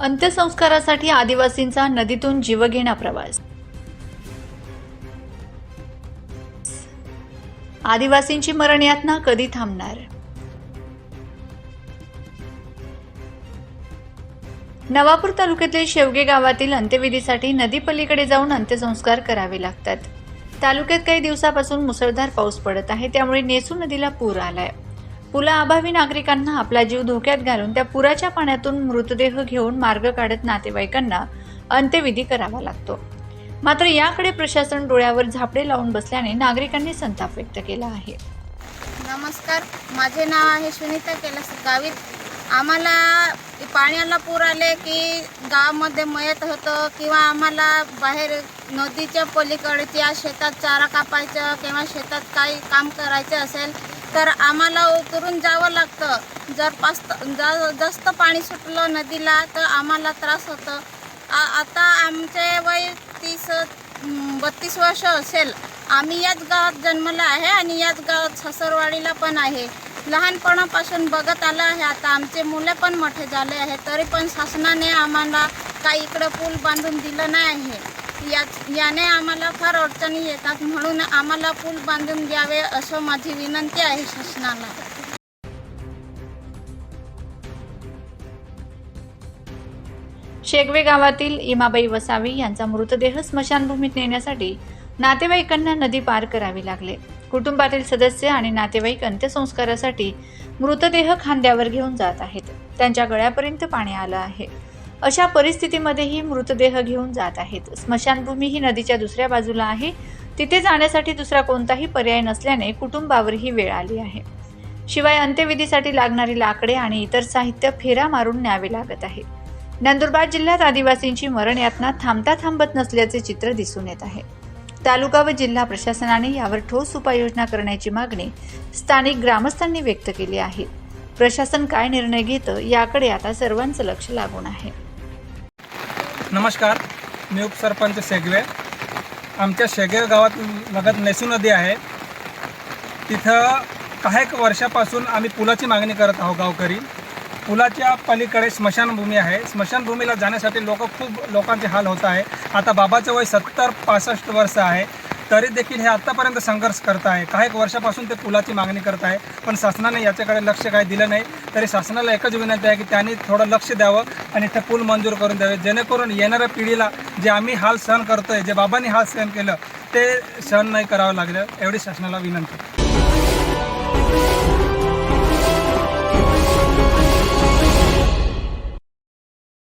अंत्यसंस्कारासाठी आदिवासींचा नदीतून जीवघेणा प्रवास. आदिवासींची मरण यातना कधी थांबणार? नवापूर तालुक्यातील शेवगे गावातील अंत्यविधीसाठी नदीपलीकडे जाऊन अंत्यसंस्कार करावे लागतात. तालुक्यात काही दिवसापासून मुसळधार पाऊस पडत आहे त्यामुळे नेसू नदीला पूर आलाय. पुलाअभावी नागरिकांना आपला जीव धोक्यात घालून त्या पुराच्या पाण्यातून मृतदेह घेऊन मार्ग काढत नातेवाईकांना अंत्यविधी करावा लागतो. मात्र याकडे प्रशासन डोळ्यावर झापडे लावून बसल्याने नागरिकांनी संताप व्यक्त केला आहे. नमस्कार माझे नाव आहे सुनीता कैलास गावित. आम्हाला पाण्याला पूर आले की गावामध्ये मयत होतं किंवा आम्हाला बाहेर नदीच्या पलीकडच्या शेतात चारा कापायचं किंवा शेतात काही काम करायचं असेल तर आम्हाला उतरून जावं लागतं. जर पास जा जास्त पाणी सुटलं नदीला तर आम्हाला त्रास होतं. आ- आता आमचे वय तीस बत्तीस वर्ष असेल. आम्ही याच गावात जन्मला आहे आणि याच गावात ससरवाडीला पण आहे. लहानपणापासून बघत आलं आहे. आता आमचे मुले पण मोठे झाले आहे तरी पण शासनाने आम्हाला काही इकडं पूल बांधून दिलं नाही आहे. या याने आम्हाला फार अडचणी येतात म्हणून आम्हाला पूल बांधून द्यावे असं माझी विनंती आहे शासनाला. शेगवे गावातील इमाबाई वसावी यांचा मृतदेह स्मशानभूमीत नेण्यासाठी नातेवाईकांना नदी पार करावी लागले. कुटुंबातील सदस्य आणि नातेवाईक अंत्यसंस्कारासाठी मृतदेह खांद्यावर घेऊन जात आहेत. त्यांच्या गळ्यापर्यंत पाणी आलं आहे. अशा परिस्थितीमध्येही मृतदेह घेऊन जात आहेत. स्मशानभूमी ही नदीच्या दुसऱ्या बाजूला आहे. तिथे जाण्यासाठी दुसरा कोणताही पर्याय नसल्याने कुटुंबावरही वेळ आली आहे. शिवाय अंत्यविधीसाठी लागणारी लाकडे आणि इतर साहित्य फेरा मारून न्यावे लागत आहे. नंदुरबार जिल्ह्यात आदिवासींची मरण यातना थांबता थांबत नसल्याचे चित्र दिसून येत आहे. तालुका व जिल्हा प्रशासनाने यावर ठोस उपाययोजना करण्याची मागणी स्थानिक ग्रामस्थांनी व्यक्त केली आहे. प्रशासन काय निर्णय घेतं याकडे आता सर्वांचं लक्ष लागून आहे. नमस्कार मी उपसरपंच शेगवे. आमच्या शेगवे गावात लगत नेसू नदी आहे. तिथं काही एक वर्षापासून आम्ही पुलाची मागणी करत आहोत गावकरी. पुलाच्या पलीकडे स्मशानभूमी आहे. स्मशानभूमीला जाण्यासाठी लोक खूप लोकांचे हाल होत आहे. आता बाबाचं वय सत्तर पासष्ट वर्ष आहे. तरी देखील हे आत्तापर्यंत संघर्ष करत आहे काही वर्षापासून ते पुलाची मागणी करत आहे पण शासनाने याच्याकडे लक्ष काही दिलं नाही. तरी शासनाला एकच विनंती आहे की त्यांनी थोडं लक्ष द्यावं आणि ते पूल मंजूर करून द्यावे. जेणेकरून येणाऱ्या पिढीला जे आम्ही हाल सहन करतोय जे बाबांनी हाल सहन केलं ते सहन नाही करावं लागलं एवढी शासनाला विनंती.